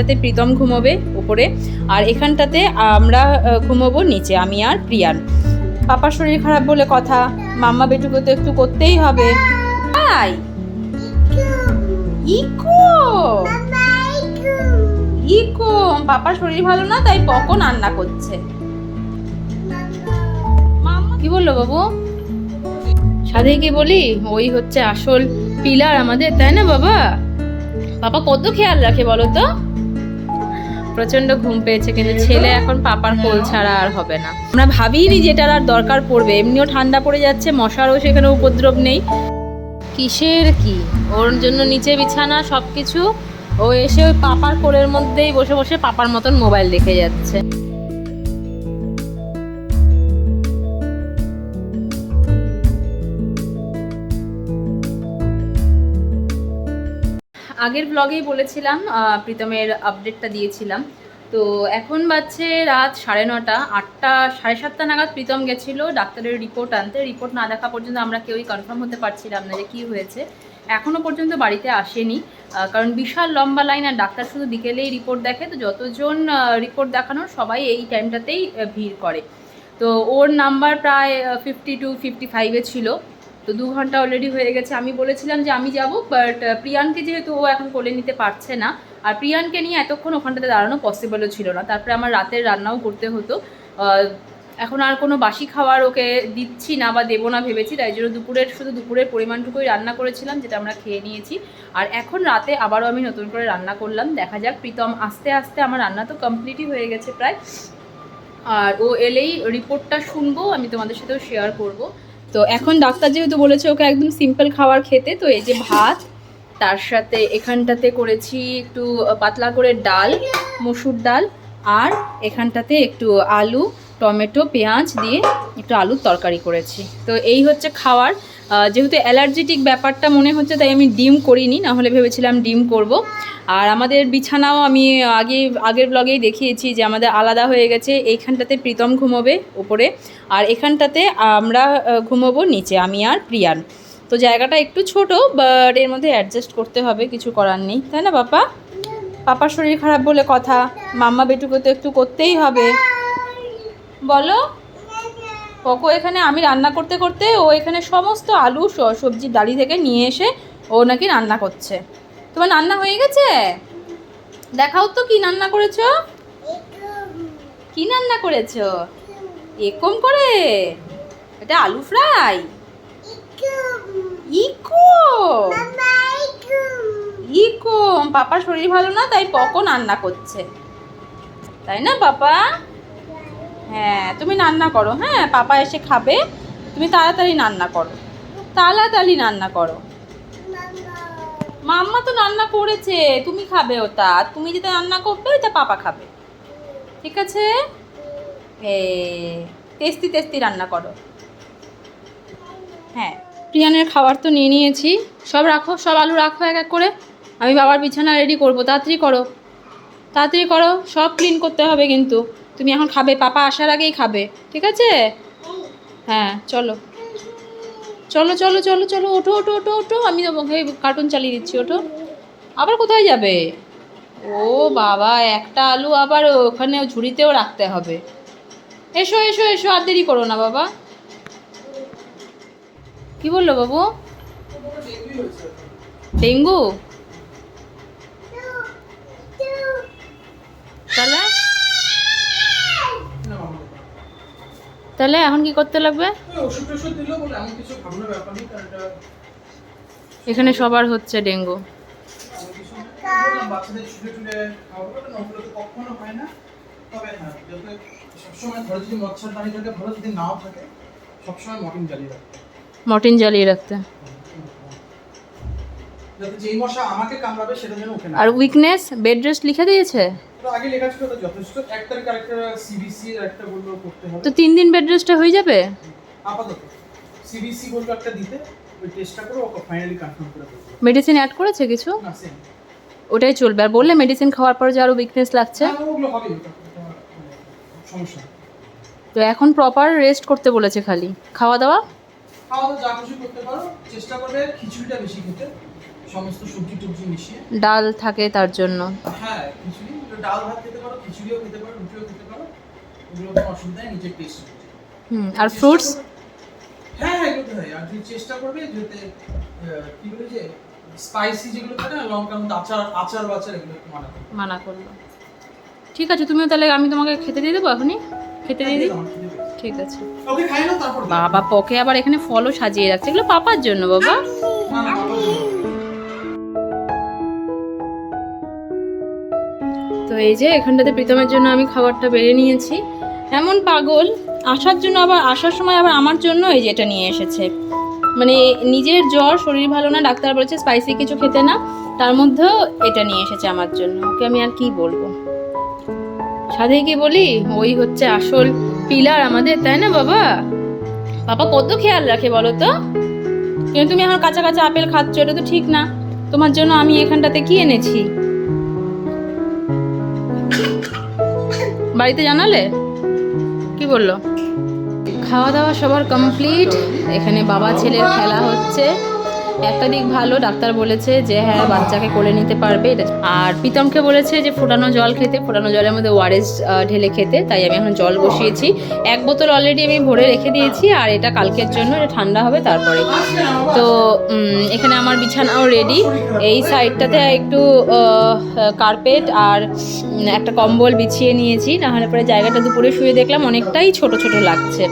এখানটাতে প্রীতম ঘুমোবে উপরে, আর এখানটাতে আমরা ঘুমোবো নিচে, আমি আর প্রিয়ান। পাপার শরীর খারাপ বলে কথা, মাম্মা বেটুকে তো একটু করতেই হবে। তাই ইকো! ইকো! পাপার শরীর ভালো না, তাই পকো রান্না করছে। কি বলল বাবু? সাথে কি বলি, ওই হচ্ছে আসল পিলার আমাদের, তাই না বাবা? পাপা কত খেয়াল রাখে বলো তো? প্রচণ্ড ঘুম পেয়েছে কিন্তু ছেলে এখন পাপার কোল ছাড়া আর হবে না। আমরা ভাবিনি যেটার আর দরকার পড়বে। এমনিও ঠান্ডা পড়ে যাচ্ছে মশারও সেখানে উপদ্রব নেই। কিসের কি? ওর জন্য নিচে বিছানা সব কিছু ও এসে ওই পাপার কোলের মধ্যেই বসে বসে পাপার মতন মোবাইল দেখে যাচ্ছে। আগের ব্লগেই বলেছিলাম প্রীতমের আপডেটটা দিয়েছিলাম। তো এখন বাজছে রাত সাড়ে নটা, আটটা, সাড়ে সাতটা নাগাদ প্রীতম গেছিল ডাক্তারের রিপোর্ট আনতে। রিপোর্ট না দেখা পর্যন্ত আমরা কেউই কনফার্ম হতে পারছিলাম না যে কী হয়েছে। এখনও পর্যন্ত বাড়িতে আসেনি কারণ বিশাল লম্বা লাইন আর ডাক্তার শুধু বিকেলেই রিপোর্ট দেখে। তো যতজন রিপোর্ট দেখানোর, সবাই এই টাইমটাতেই ভিড় করে। তো ওর নাম্বার প্রায় ফিফটি টু ফিফটি ফাইভে ছিল। তো দু ঘণ্টা অলরেডি হয়ে গেছে। আমি বলেছিলাম যে আমি যাব বাট প্রিয়ানকে যেহেতু ও এখন কোলে নিতে পারছে না, আর প্রিয়ানকে নিয়ে এতক্ষণ ওখানটাতে দাঁড়ানো পসিবলও ছিল না। তারপরে আমার রাতের রান্নাও করতে হতো। এখন আর কোনো বাসি খাবার ওকে দিচ্ছি না বা দেবো না ভেবেছি, তাই জন্য দুপুরের, শুধু দুপুরের পরিমাণটুকুই রান্না করেছিলাম, যেটা আমরা খেয়ে নিয়েছি। আর এখন রাতে আবারও আমি নতুন করে রান্না করলাম। দেখা যাক, প্রীতম আস্তে আস্তে আমার রান্না তো কমপ্লিটই হয়ে গেছে প্রায়। আর ও এলেই রিপোর্টটা শুনব, আমি তোমাদের সাথেও শেয়ার করব। তো এখন ডাক্তার যেহেতু বলেছে ওকে একদম সিম্পল খাবার খেতে, তো এই যে ভাত, তার সাথে এখানটাতে করেছি একটু পাতলা করে ডাল, মসুর ডাল, আর এখানটাতে একটু আলু টমেটো, পেঁয়াজ দিয়ে একটু আলুর তরকারি করেছি। তো এই হচ্ছে খাওয়ার। যেহেতু অ্যালার্জেটিক ব্যাপারটা মনে হচ্ছে, তাই আমি ডিম করিনি, না হলে ভেবেছিলাম ডিম করব। আর আমাদের বিছানাও আমি আগে, আগের ব্লগেই দেখিয়েছি যে আমাদের আলাদা হয়ে গেছে, এইখানটাতে প্রীতম ঘুমোবে ওপরে, আর এখানটাতে আমরা ঘুমোবো নিচে, আমি আর প্রিয়ান। তো জায়গাটা একটু ছোট বাট এর মধ্যে অ্যাডজাস্ট করতে হবে, কিছু করার নেই। তাই না, বাপা? পাপার শরীর খারাপ বলে কথা, মাম্মা বেটুকে তো একটু করতেই হবে। বলো। পকো এখানে আমি রান্না করতে করতে ও এখানে সমস্ত আলু, স- সবজির ডালি থেকে নিয়ে এসে ও নাকি রান্না করছে। তোমার রান্না হয়ে গেছে? দেখাও তো কি রান্না করেছ। কি রান্না করেছ? এরকম করে? এটা আলু ফ্রাই? ইকো? ইকো, পাপার শরীর ভালো না, তাই পকো রান্না করছে। তাই না, পাপা? হ্যাঁ তুমি রান্না করো হ্যাঁ পাপা এসে খাবে, তুমি তাড়াতাড়ি রান্না করো, তাড়াতাড়ি রান্না করো। মাম্মা তো রান্না করেছে, তুমি খাবে ওটা তুমি যেটা রান্না করবে ওটা পাপা খাবে। ঠিক আছে? এ, টেস্টি টেস্টি রান্না করো। হ্যাঁ প্রিয়ানের খাবার তো নিয়ে নিয়েছি, সব রাখো, সব আলু রাখো এক এক করে, আমি বাবার বিছানা রেডি করব, তাড়াতাড়ি করো। তাড়াতাড়ি করো, সব ক্লিন করতে হবে কিন্তু। তুমি এখন খাবে পাপা আসার আগেই খাবে ঠিক আছে? হ্যাঁ চলো। চলো চলো চলো চলো ওঠো ওঠো ওঠো ওঠো। আমি তোমাকে কার্টুন চালিয়ে দিচ্ছি ওঠো। আবার কোথায় যাবে? ও বাবা একটা আলু আবার ওখানে ঝুড়িতেও রাখতে হবে। এসো এসো এসো আর দেরি করো না বাবা। কি বলল বাবু? ডেঙ্গু? তাহলে তাহলে এখন কি করতে লাগবে? এখানে সবার হচ্ছে ডেঙ্গু। মর্টিন জ্বালিয়ে রাখতে। যাতে যেই মশা আমাকে কামড়াবে সেটা যেন ওঠে না। আর উইকনেস বেড রেস্ট লিখে দিয়েছে? তো আগে লেখা ছিল তো যথেষ্ট। এক তারিখ আরেকটা সিবিসি এর একটা বলল করতে হবে। তো তিন দিন বেড রেস্টে হয়ে যাবে? আপাতত। সিবিসি বলল একটা দিতে ওই টেস্টটা করে ওকে ফাইনালি কনফার্ম করে দেবো। মেডিসিন অ্যাড করেছে কিছু? না সেম ওটাই চলবে। আর বললে মেডিসিন খাওয়ার পর যে আরও উইকনেস লাগছে? হ্যাঁ ওগুলো হবে ওটা ওটা, সমস্যা তো এখন প্রপার রেস্ট করতে বলেছে খালি। খাওয়া দাওয়া খাওয়া দাওয়া যা খুশি করতে পারো। চেষ্টা করবে খিচুড়িটা বেশি খেতে। সমস্ত সবজি টুবজি মিশিয়ে। ডাল থাকে তার জন্য। হ্যাঁ খিচুড়ি ডাল ভাত খেতে পারো খিচুড়িও খেতে পারো রুটিও খেতে পারো কোনো অসুবিধা নেই নিজের টেস্ট হুম আর ফ্রুটস হ্যাঁ হ্যাঁ এগুলো হয়। আর তুমি চেষ্টা করবে যাতে কি বলে যে স্পাইসি যেগুলো থাকে না লঙ্কার মধ্যে আচার আচার বাচার এগুলো মানা মানা করল ঠিক আছে তুমিও তাহলে আমি তোমাকে খেতে দিয়ে দেবো এখনই? খেতে দিয়ে দিই? ঠিক আছে। বাবা পকে আবার এখানে ফলও সাজিয়ে রাখছে। এগুলো পাপার জন্য বাবা। এই যে এখানটাতে প্রীতমের জন্য আমি খাবারটা বেড়ে নিয়েছি। এমন পাগল, আসার জন্য আবার, আসার সময় আবার আমার জন্য এই যেটা নিয়ে এসেছে। মানে নিজের জ্বর, শরীর ভালো না, ডাক্তার বলেছে স্পাইসি কিছু খেতে না, তার মধ্যেও এটা নিয়ে এসেছে আমার জন্য। ওকে আমি আর কি বলব? সাথে কি বলি, ওই হচ্ছে আসল পিলার আমাদের, তাই না বাবা? বাবা কত খেয়াল রাখে বলো তো? কিন্তু তুমি এখন কাঁচা কাঁচা আপেল খাচ্ছ, এটা তো ঠিক না। তোমার জন্য আমি এখানটাতে কি এনেছি? বাড়িতে জানালে? কি বলল? খাওয়া দাওয়া সবার কমপ্লিট এখানে বাবা ছেলের খেলা হচ্ছে। একটা দিক ভালো, ডাক্তার বলেছে যে হ্যাঁ বাচ্চাকে কোলে নিতে পারবে। এটা আর প্রীতমকে বলেছে যে ফোটানো জল খেতে, ফোটানো জলের মধ্যে ওয়ারেস ঢেলে খেতে। তাই আমি এখন জল বসিয়েছি। এক বোতল অলরেডি আমি ভরে রেখে দিয়েছি, আর এটা কালকের জন্য, এটা ঠান্ডা হবে তারপরে। তো এখানে আমার বিছানাও রেডি এই সাইডটাতে একটু কার্পেট আর একটা কম্বল বিছিয়ে নিয়েছি। নাহলে পরে জায়গাটা দুপুরে শুয়ে দেখলাম, অনেকটাই ছোট ছোট লাগছে।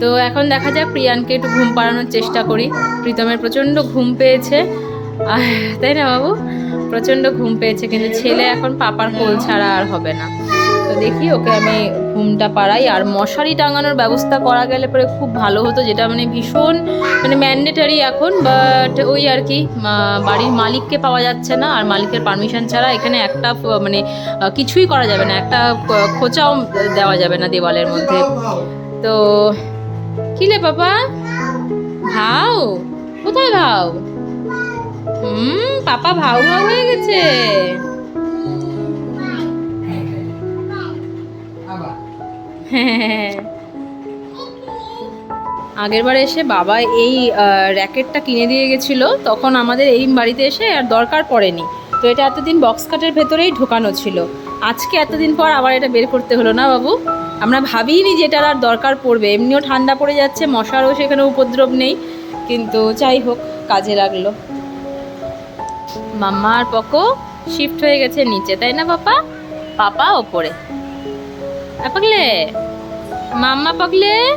তো এখন দেখা যাক প্রিয়ানকে একটু ঘুম পাড়ানোর চেষ্টা করি। প্রীতমের প্রচণ্ড ঘুম পেয়েছে। তাই না বাবু? প্রচণ্ড ঘুম পেয়েছে কিন্তু ছেলে এখন পাপার কোল ছাড়া আর হবে না। তো দেখি ওকে আমি ঘুমটা পাড়াই। আর মশারি টাঙানোর ব্যবস্থা করা গেলে পরে খুব ভালো হতো। যেটা মানে ভীষণ মানে ম্যান্ডেটারি এখন বাট ওই আর কি বাড়ির মালিককে পাওয়া যাচ্ছে না। আর মালিকের পারমিশন ছাড়া এখানে একটা মানে কিছুই করা যাবে না। একটা খোঁচাও দেওয়া যাবে না দেওয়ালের মধ্যে। তো কিলে বাবা? ভাও কোথায় ভাও হুম, পাপা ভাও ভাও হয়ে গেছে। আগের বার এসে বাবা এই র্যাকেটটা কিনে দিয়ে গেছিল, তখন আমাদের এই বাড়িতে এসে আর দরকার পড়েনি। তো এটা এতদিন বক্স কাটের ভেতরেই ঢোকানো ছিল। আজকে এতদিন পর আবার এটা বের করতে হলো না বাবু? আমরা ভাবিনি যে এটার আর দরকার পড়বে। এমনিও ঠান্ডা পড়ে যাচ্ছে মশারও সেখানে উপদ্রব নেই। কিন্তু যাই হোক কাজে লাগল। মাম্মা আর পকো শিফট হয়ে গেছে নিচে তাই না পাপা? পাপা ওপরে। আ, পাগলে? মাম্মা পাগলে?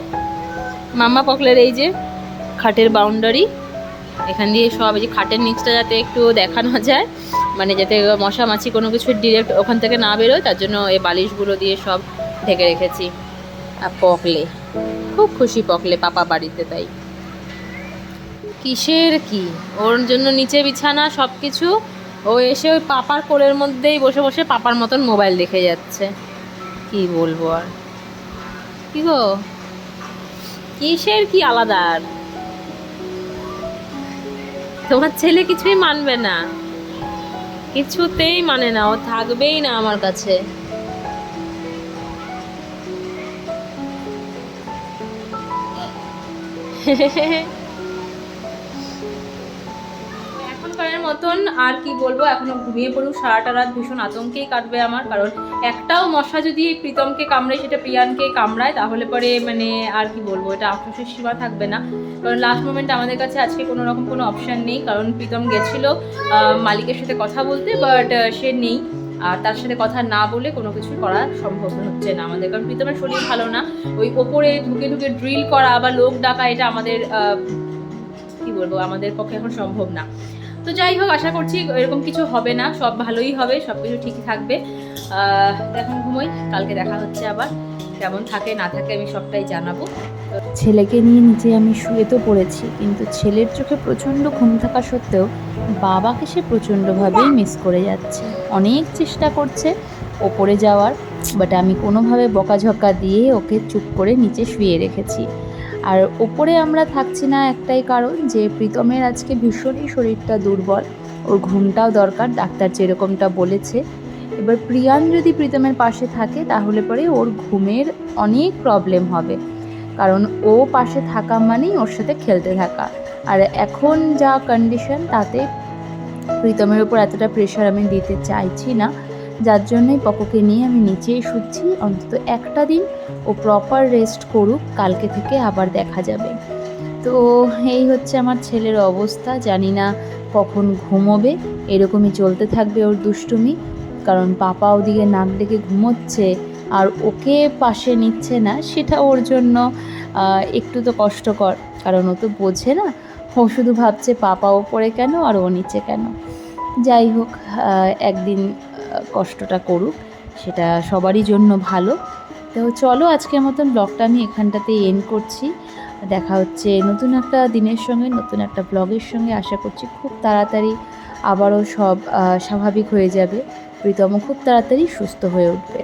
মাম্মা পকলের এই যে খাটের বাউন্ডারি এখান দিয়ে সব এই যে খাটের নিচটা যাতে একটু দেখানো যায়। মানে যাতে মশা মাছি কোনো কিছু ডিরেক্ট ওখান থেকে না বেরোয়, তার জন্য এই বালিশগুলো দিয়ে সব ঢেকে রেখেছি। আর পকলে, খুব খুশি পকলে পাপা বাড়িতে তাই। কিসের কি? ওর জন্য নিচে বিছানা সব কিছু ও এসে ওই পাপার কোলের মধ্যেই বসে বসে পাপার মতন মোবাইল দেখে যাচ্ছে। কি বলব আর? কি গো? কিসের কি আলাদা আর? তোমার ছেলে কিছুই মানবে না। কিছুতেই মানে না ও থাকবেই না আমার কাছে। এখনকারের মতন আর কি বলব, এখনও ঘুমিয়ে পড়ুক, সারাটা রাত ভীষণ আতঙ্কেই কাটবে আমার। কারণ একটাও মশা যদি প্রীতমকে কামড়ায়, সেটা প্রিয়ানকে কামড়ায়, তাহলে পরে মানে আর কি বলব, এটা আক্রোশের সীমা থাকবে না। কারণ লাস্ট মোমেন্ট আমাদের কাছে আজকে কোনো রকম কোনো অপশান নেই, কারণ প্রীতম গেছিল মালিকের সাথে কথা বলতে বাট সে নেই। আর তার সাথে কথা না বলে কোনো কিছু করা সম্ভব হচ্ছে না আমাদের, কারণ প্রীতমের শরীর ভালো না। ওই ওপরে ঢুকে ঢুকে ড্রিল করা বা লোক ডাকা, এটা আমাদের কি বলব, আমাদের পক্ষে এখন সম্ভব না। তো যাই হোক, আশা করছি এরকম কিছু হবে না। সব ভালোই হবে সব কিছু ঠিকই থাকবে। এখন ঘুমোই, কালকে দেখা হচ্ছে আবার। কেমন থাকে, না থাকে আমি সবটাই জানাব। ছেলেকে নিয়ে নিচে আমি শুয়ে তো পড়েছি, কিন্তু ছেলের চোখে প্রচণ্ড ঘুম থাকা সত্ত্বেও বাবাকে সে প্রচণ্ডভাবেই মিস করে যাচ্ছে। অনেক চেষ্টা করছে ওপরে যাওয়ার বাট আমি কোনোভাবে বকাঝকা দিয়ে ওকে চুপ করে নিচে শুয়ে রেখেছি। আর ওপরে আমরা থাকছি না একটাই কারণ যে প্রীতমের আজকে ভীষণই শরীরটা দুর্বল। ওর ঘুমটাও দরকার, ডাক্তার যেরকমটা বলেছে। এবার প্রিয়ান যদি প্রীতমের পাশে থাকে, তাহলে পরে ওর ঘুমের অনেক প্রবলেম হবে। কারণ ও পাশে থাকা মানেই ওর সাথে খেলতে থাকা। আর এখন যা কন্ডিশন তাতে প্রীতমের ওপর এতটা প্রেশার আমি দিতে চাইছি না। যার জন্যই পকোকে নিয়ে আমি নিচেই শুচ্ছি। অন্তত একটা দিন ও প্রপার রেস্ট করুক, কালকে থেকে আবার দেখা যাবে। তো এই হচ্ছে আমার ছেলের অবস্থা। জানি না কখন ঘুমোবে। এরকমই চলতে থাকবে ওর দুষ্টুমি। কারণ পাপা ওদিকে নাক ডেকে ঘুমোচ্ছে আর ওকে পাশে নিচ্ছে না, সেটা ওর জন্য একটু তো কষ্টকর। কারণ ও তো বোঝে না, ও শুধু ভাবছে পাপা ওপরে কেন আর ও নিচে কেন। যাই হোক একদিন কষ্টটা করুক, সেটা সবারই জন্য ভালো। তো চলো আজকের মতন ব্লগটা আমি এখানটাতে এন্ড করছি। দেখা হচ্ছে নতুন একটা দিনের সঙ্গে, নতুন একটা ব্লগের সঙ্গে। আশা করছি খুব তাড়াতাড়ি আবারও সব স্বাভাবিক হয়ে যাবে। প্রীতম খুব তাড়াতাড়ি সুস্থ হয়ে উঠবে।